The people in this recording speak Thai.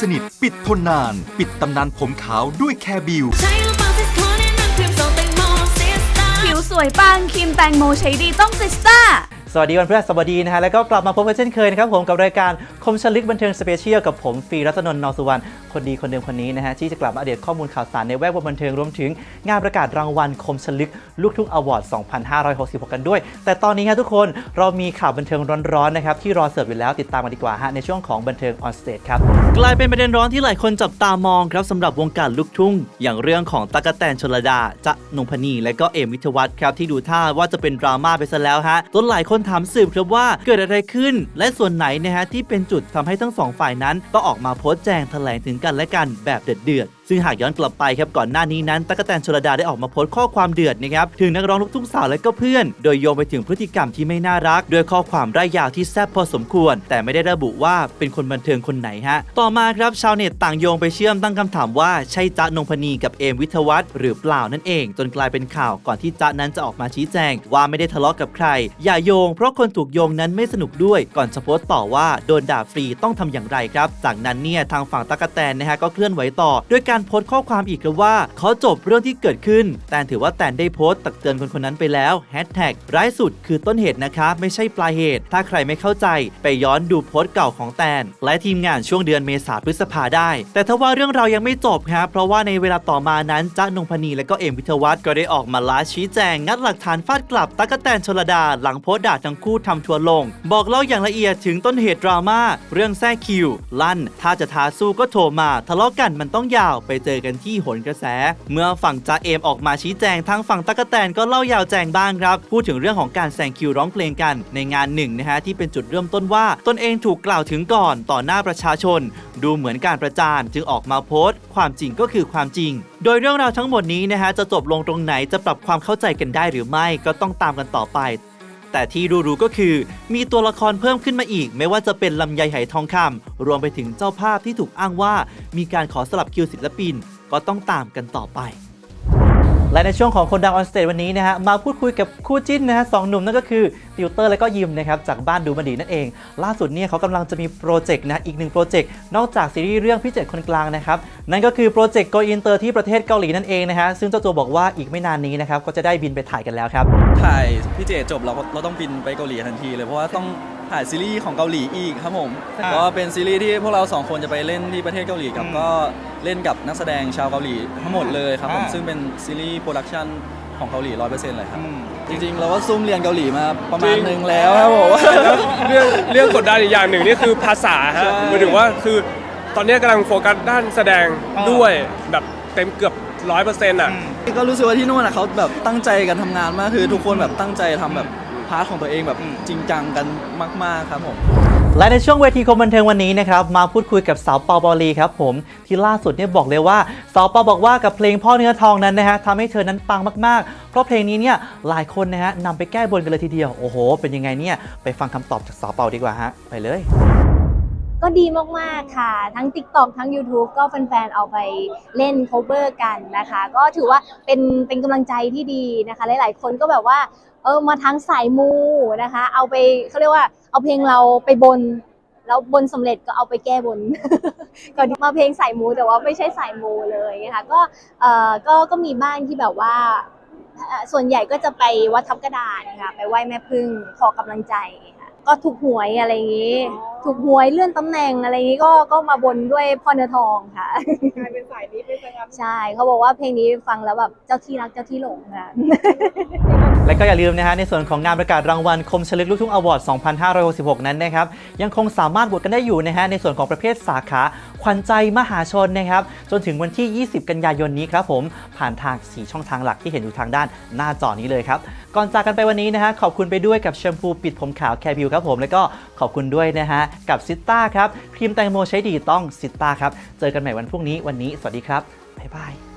สนิท ปิดทนนาน ปิดตำนานผมขาวด้วยแคร์บิวใช้หรือเปล่าซิสโคนแนะนำครีมทรงแตงโมซิสตาผิวสวยปังครีมแตงโมใช้ดีต้องซิสตา สวัสดีวันพฤหัสบดีนะฮะ แล้วก็กลับมาพบกันเช่นเคยนะครับผมกับรายการคมชลึกบันเทิงสเปเชียลกับผมฟีรัตนนท์นอสุวรรณคนดีคนเดิมคนนี้นะฮะ ที่จะกลับมาอัปเดตข้อมูลข่าวสารในแวดวงบันเทิงรวมถึงงานประกาศรางวัลคมชลึกลูกทุ่งอวอร์ด 2566 กันด้วย แต่ตอนนี้ฮะทุกคนเรามีข่าวบันเทิงร้อนๆนะครับที่รอเสิร์ฟอยู่แล้วติดตามกันดีกว่าฮะในช่วงของบันเทิงออนสเตจครับกลายเป็นประเด็นร้อนที่หลายคนจับตามองครับสำหรับวงการลูกทุ่ง อย่างเรื่องของตากแตนชลดาจะนงพนีและก็เอมวิทวัฒน์ครับที่ดูท่าว่าจะเป็นดราม่าไปซะแล้วฮะจนหลายคนถามสืบครับว่าเกิดอะไรขึ้น และส่วนไหนนะฮะที่เป็นจุดทำให้ทั้งสองฝ่ายนั้นต้องออกมาโพสต์แจงแถลงถึงกันและกันแบบเดือดเดือด ซึ่งหากย้อนกลับไปครับก่อนหน้านี้นั้นตากแตนชลดาได้ออกมาโพสต์ข้อความเดือดนะครับถึงนักร้องลูกทุ่งสาวและก็เพื่อน โดยโยงไปถึงพฤติกรรมที่ไม่น่ารัก ด้วยข้อความร่ายยาวที่แซ่บพอสมควร แต่ไม่ได้ระบุว่าเป็นคนบันเทิงคนไหนฮะต่อมาครับชาวเน็ตต่างโยงไปเชื่อมตั้งคำถามว่าใช่จ๊ะนงพนีกับเอมวิทวัฒน์หรือเปล่านั่นเอง จนกลายเป็นข่าวก่อนที่จ๊ะนั้นจะออกมาชี้แจง ว่าไม่ได้ทะเลาะกับใคร อย่าโยง เพราะคนถูกโยงนั้นไม่สนุกด้วยก่อนจะโพสต์ต่อว่าโดนด่าฟรีต้องทำอย่างไรครับ จากนั้นเนี่ยทางฝั่งตะกแตนนะฮะก็เคลื่อนไหวต่อด้วยการโพสต์ข้อความอีกว่าเขาจบเรื่องที่เกิดขึ้น แต่ถือว่าแตนได้โพสต์ตักเตือนคนคนนั้นไปแล้วแฮชแท็กร้ายสุดคือต้นเหตุนะคะ ไม่ใช่ปลายเหตุ ถ้าใครไม่เข้าใจไปย้อนดูโพสต์เก่าของแตน และทีมงานช่วงเดือนเมษาพฤษภาได้ แต่ถ้าว่าเรื่องราวยังไม่จบครับเพราะว่าในเวลาต่อมานั้นจ้านงพนีและก็เอ็มวิทวัฒน์ก็ได้ออกมาลฟ์ชี้แจงงัดหลักฐานฟาดกลับตั๊กแตนชลดา หลังโพสต์ด่าทั้งคู่ทำทัวลง บอกเล่าอย่างละเอียดถึงต้นเหตุดราม่าเรื่องแท้คิว ลั่น ถ้าจะท้าสู้ก็โทรมา ทะเลาะกันมันต้องยาวไปไปเจอกันที่หนกระแส เมื่อฝั่งจ้าเอมออกมาชี้แจงทางฝั่งตั๊กแตนก็เล่ายาวแจงบ้างครับ พูดถึงเรื่องของการแซงคิวร้องเพลงกัน ในงานหนึ่งนะฮะที่เป็นจุดเริ่มต้นว่า ตนเองถูกกล่าวถึงก่อนต่อหน้าประชาชน ดูเหมือนการประจานจึงออกมาโพสต์ ความจริงก็คือความจริง โดยเรื่องราวทั้งหมดนี้นะฮะจะจบลงตรงไหนจะปรับความเข้าใจกันได้หรือไม่ก็ต้องตามกันต่อไป แต่ที่รู้ๆก็คือ มีตัวละครเพิ่มขึ้นมาอีก ไม่ว่าจะเป็นลำไยไหทองคำรวมไปถึงเจ้าภาพที่ถูกอ้างว่า มีการขอสลับคิวศิลปิน ก็ต้องตามกันต่อไป และในช่วงของคนดังออนสเตจวันนี้นะฮะมาพูดคุยกับคู่จิ้นนะฮะสองหนุ่มนั่นก็คือติวเตอร์และก็ยิมนะครับจากบ้านดูมันดีนั่นเอง ล่าสุดเนี่ยเขากำลังจะมีโปรเจกต์นะอีกหนึ่งโปรเจกต์นอกจากซีรีส์เรื่องพี่เจ็ดคนกลางนะครับนั่นก็คือโปรเจกต์ Go Inter ที่ประเทศเกาหลีนั่นเองนะฮะซึ่งเจ้าตัวบอกว่าอีกไม่นานนี้นะครับก็จะได้บินไปถ่ายกันแล้วครับถ่ายพี่เจจบเราก็เราต้องบินไปเกาหลีทันทีเลยเพราะว่าต้อง ถ่ายซีรีส์ของเกาหลีอีกครับผมอ่าก็เป็นซีรีส์ที่พวกเราสองคนจะไปเล่นที่ประเทศเกาหลีกับอืมก็เล่นกับนักแสดงชาวเกาหลีทั้งหมดเลยครับผมอ่า ซึ่งเป็นซีรีส์โปรดักชันของเกาหลีร้อยเปอร์เซ็นต์เลยครับ อืม จริงๆ เราก็ซุ่มเรียนเกาหลีมาประมาณจริง หนึ่งแล้วครับผม เรื่องเรื่องกดดันอีกอย่างหนึ่งนี่คือภาษาฮะใช่ หมายถึงว่าคือตอนนี้กำลังโฟกัสด้านแสดงอ่า ด้วยแบบเต็มเกือบร้อยเปอร์เซ็นต์อะ ก็รู้สึกว่าที่นู่นนะเขาแบบตั้งใจกันทำงานมากคือทุกคนแบบตั้งใจทำแบบ พาร์ทของตัวเองแบบจริงจังกันมาก ๆ ครับผมและในช่วงเวทีคมบันเทิงวันนี้นะครับมาพูดคุยกับสาวเปาเปาลีครับผมที่ล่าสุดเนี่ยบอกเลยว่าสาวเปาบอกว่ากับเพลงพ่อเนื้อทองนั้นนะฮะทำให้เธอนั้นปังมากๆ เพราะเพลงนี้เนี่ยหลายคนนะฮะนำไปแก้บนกันเลยทีเดียวโอ้โห เป็นยังไงเนี่ยไปฟังคำตอบจากสาวเปาดีกว่าฮะไปเลย ก็ดีมากๆค่ะ ทั้ง TikTok ทั้ง YouTube ก็แฟนๆเอาไปเล่น cover กันนะคะ ก็ถือว่าเป็นเป็นกำลังใจที่ดีนะคะ หลายๆคนก็แบบว่า เออมาทั้งสายมูนะคะ เอาไปเขาเรียกว่าเอาเพลงเราไปบน แล้วบนสำเร็จก็เอาไปแก้บนก็มาเพลงสายมูแต่ว่าไม่ใช่สายมูเลยนะคะก็เออก็ก็มีบ้างที่แบบว่าเอ่อส่วนใหญ่ก็จะไปวัดทับกระดานค่ะไปไหว้แม่พึ่งขอกำลังใจค่ะก็ถูกหวยอะไรอย่างนี้ ถูกหวยเลื่อนตำแหน่งอะไรอย่างนี้ก็ก็มาบนด้วยพ่อเนื้อทองค่ะกลายเป็นสายนี้เป็นสายงามใช่เขาบอกว่าเพลงนี้ฟังแล้วแบบเจ้าที่รักเจ้าที่หลงค่ะและ ก็อย่าลืมนะฮะในส่วนของงานประกาศรางวัลคมชลึกลูกทุ่งอวอร์ด 2566 นั้นนะครับยังคงสามารถโหวตกันได้อยู่นะฮะในส่วนของประเภทสาขาขวัญใจมหาชนนะครับจนถึงวันที่ 20 กันยายนนี้ครับผมผ่านทาง 4 ช่องทางหลักที่เห็นอยู่ทางด้านหน้าจอนี้เลยครับก่อนจากกันไปวันนี้นะฮะขอบคุณไปด้วยกับแชมพูปิดผมขาวแคบิวครับผมแล้วก็ขอบคุณด้วยนะฮะกับซิต้าครับครีมแตงโมใช้ดีต้องซิต้าครับเจอกันใหม่วันพรุ่งนี้วันนี้สวัสดีครับบ๊ายบาย